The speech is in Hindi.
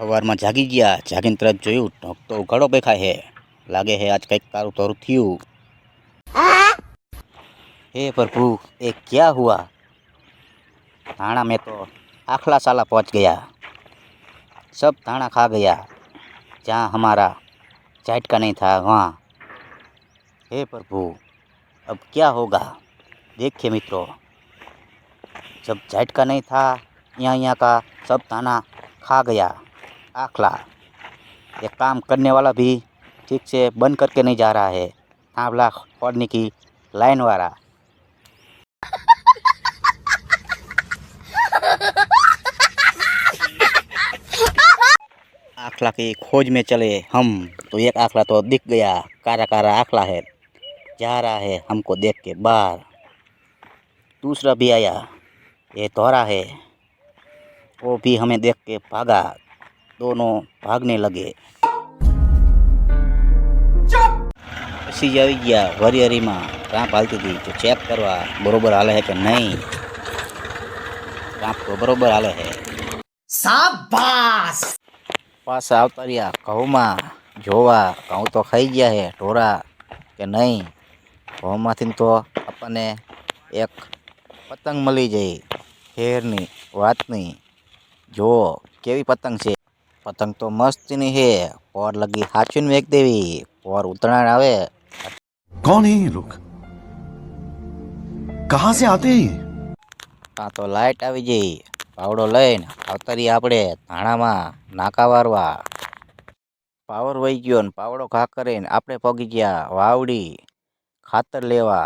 સવારમાં જાગી ગયા જાગીને તરત જોયું ઢોક તો ઉઘાડો દેખાય હે લાગે હે આજ કંઈક તારું તારું થયું हे प्रभु ये क्या हुआ धाना में तो आखला साला पहुंच गया सब धाना खा गया जहाँ हमारा जाट का नहीं था वहाँ हे प्रभु अब क्या होगा देखिए मित्रों जब जाट का नहीं था यहाँ यहाँ का सब दाना खा गया आखला ये काम करने वाला भी ठीक से बंद करके नहीं जा रहा है, थांभला फोड़ने की लाइन वाला। आखला की खोज में चले हम तो एक आखला तो दिख गया, कारा कारा आखला है, जा रहा है हमको देख के बाहर। दूसरा भी आया, ये दोहरा है, वो भी हमें देख के भागा દોનો ભાગને લગે. પછી જ આવી ગયા વરિયરીમાં. ટ્રાંપ હાલતી હતી. તો ચેક કરવા બરોબર હાલે છે કે નહીં? ટ્રાંપ તો બરોબર હાલે છે શાબાશ! પાછા આવતા રહ્યા ઘઉંમાં. જોવા ઘઉં તો ખાઈ ગયા હે ઢોરા કે નહીં? ઘઉંમાંથી તો આપણને એક પતંગ મળી જાય. હેરની વાતની. જો કેવી પતંગ છે? पतंग तो मस्त नहीं है पौर लगी हाचुन में देवी पौर उतरायण आवे कौन है ये लोग? से आते हैं हाँ तो लाइट आवी जी पावड़ो लाइन अवतरी आपड़े थाना मा नाका वारवा पावर वही गयो पावड़ो खा कर आपड़े पगी गया वावड़ी खातर लेवा